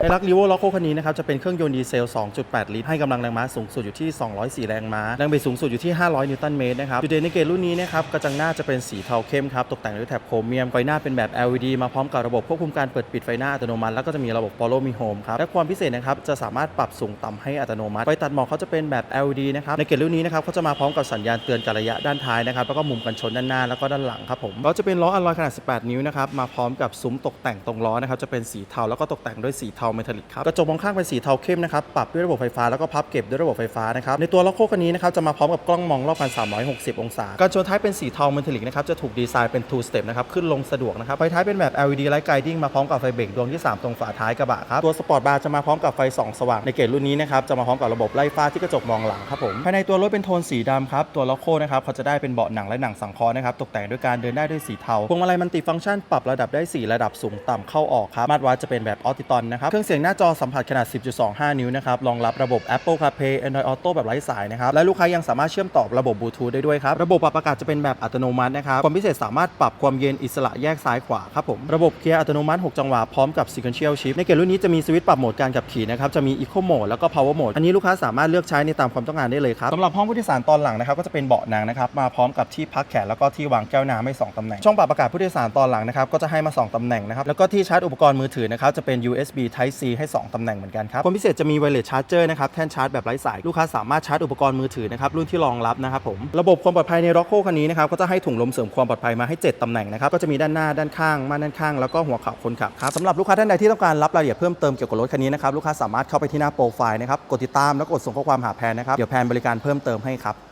ไฮรักลีโวล็อกโคคันนี้นะครับจะเป็นเครื่องยนต์ดีเซล 2.8 ลิตร ให้กำลังแรงม้าสูงสุดอยู่ที่ 204 แรงม้า แรงบิดสูงสุดอยู่ที่ 500 นิวตันเมตรนะครับจุดเด่นในเกรดรุ่นนี้นะครับกระจังหน้าจะเป็นสีเทาเข้มครับ ตกแต่งด้วยแถบโครเมียมไฟหน้าเป็นแบบ LED มาพร้อมกับระบบควบคุมการเปิดปิดไฟหน้าอัตโนมัติ แล้วก็จะมีระบบ Follow Me Home ครับ และความพิเศษนะครับจะสามารถปรับสูงต่ำให้อัตโนมัติ ไฟตัดหมอกเขาจะเป็นแบบ LED นะครับ ในเกรดรุ่นนี้นะครับเขาจะมาพร้อมกับสัญญาณเตือนการระยะด้านท้ายนะครับ แล้วก็มุมกันชนด้านหน้าแล้วก็ด้านหลังครับผมล้อจะเป็นล้ออลลอยขนาด 18 นิ้วนะครับ มาพร้อมกับซุ้มตกแต่งตรงล้อนะครับ จะเป็นสีเทาแล้วก็ตกแต่งด้วยสีเทาเมทัลลิกครับกระจกมองข้างเป็นสีเทาเข้มนะครับปรับด้วยระบบไฟฟ้าแล้วก็พับเก็บด้วยระบบไฟฟ้านะครับในตัวล็อกโคคันนี้นะครับจะมาพร้อมกับกล้องมองรอบพัน 360 องศาการชนท้ายเป็นสีเทาเมทัลลิกนะครับจะถูกดีไซน์เป็น two step นะครับขึ้นลงสะดวกนะครับไฟท้ายเป็นแบบ LED light guiding มาพร้อมกับไฟเบรกดวงที่ 3 ตรงฝาท้ายกระบะครับตัวสปอร์ตบาร์จะมาพร้อมกับไฟส่องสว่างในเกรดรุ่นนี้นะครับจะมาพร้อมกับระบบไล่ฟ้าที่กระจกมองหลังครับผมภายในตัวรถเป็นโทนสีดำครับตัวล็อกโคนะครับเขาจะได้เป็นเบาะหนังและหนังสังเคราะห์นะครับตกแต่งด้วยการเดินได้ด้วยสีเทาพวงมาลัยมันติฟังก์ชันปรับระดับได้ 4 ระดับสูงต่ำเข้าออกครับมาตรวัดจะเป็นแบบออติตอนนะครับเครื่องเสียงหน้าจอสัมผัสขนาด 10.25 นิ้วนะครับ รองรับระบบ Apple CarPlay Android Auto แบบไร้สายนะครับ และลูกค้ายังสามารถเชื่อมต่อระบบบลูทูธได้ด้วยครับ ระบบปรับอากาศจะเป็นแบบอัตโนมัตินะครับ ความพิเศษสามารถปรับความเย็นอิสระแยกซ้ายขวาครับผม ระบบเกียร์อัตโนมัติ 6 จังหวะพร้อมกับ sequential shift ในเกรดรุ่นนี้จะมีสวิตช์ปรับโหมดการขับขี่นะครับ จะมี eco mode แล้วก็ power mode อันนี้ลูกค้าสามารถเลือกใช้ในตามความต้องการได้เลยครับสำหรับห้องผู้โดยสารตอนหลังนะครับก็จะเป็นเบาะหนังนะครับมาพร้อมกับที่พักแขนแล้วก็ที่วางแก้วน้ำให้สองตำแหน่งช่องปรับอากาศผู้โดยสารตอนหลังนะครับก็จะให้มาสองตำแหน่งนะครับแล้วก็ที่ชาร์จอุปกรณ์มือถือนะครับจะเป็น USB Type C ให้สองตำแหน่งเหมือนกันครับความพิเศษจะมี wireless charger นะครับแท่นชาร์จแบบไร้สาย ลูกค้าสามารถชาร์จอุปกรณ์มือถือนะครับรุ่นที่รองรับนะครับผมระบบความปลอดภัยใน Rocco คันนี้นะครับก็จะให้ถุงลมเสริมความปลอดภัยมาให้ 7ตำแหน่งนะครับก็จะมีด้านหน้าด้านข้างม่านด้านข้างแล้วก็หัวเข่าคนขับครับสำหรับลูกค้าท่านใดที่ต้องการรับรายละเอียดเพิ่มเติมเกี่ยวกับรถคันนี้นะครับลูกค้าสามารถเข้าไปที่หน้าโปรไฟล์นะครับกดติดตามแล้วกดส่งข้อความหาแพนนะครับเดี๋ยวแพนบริการเพิ่มเติมให้ครับ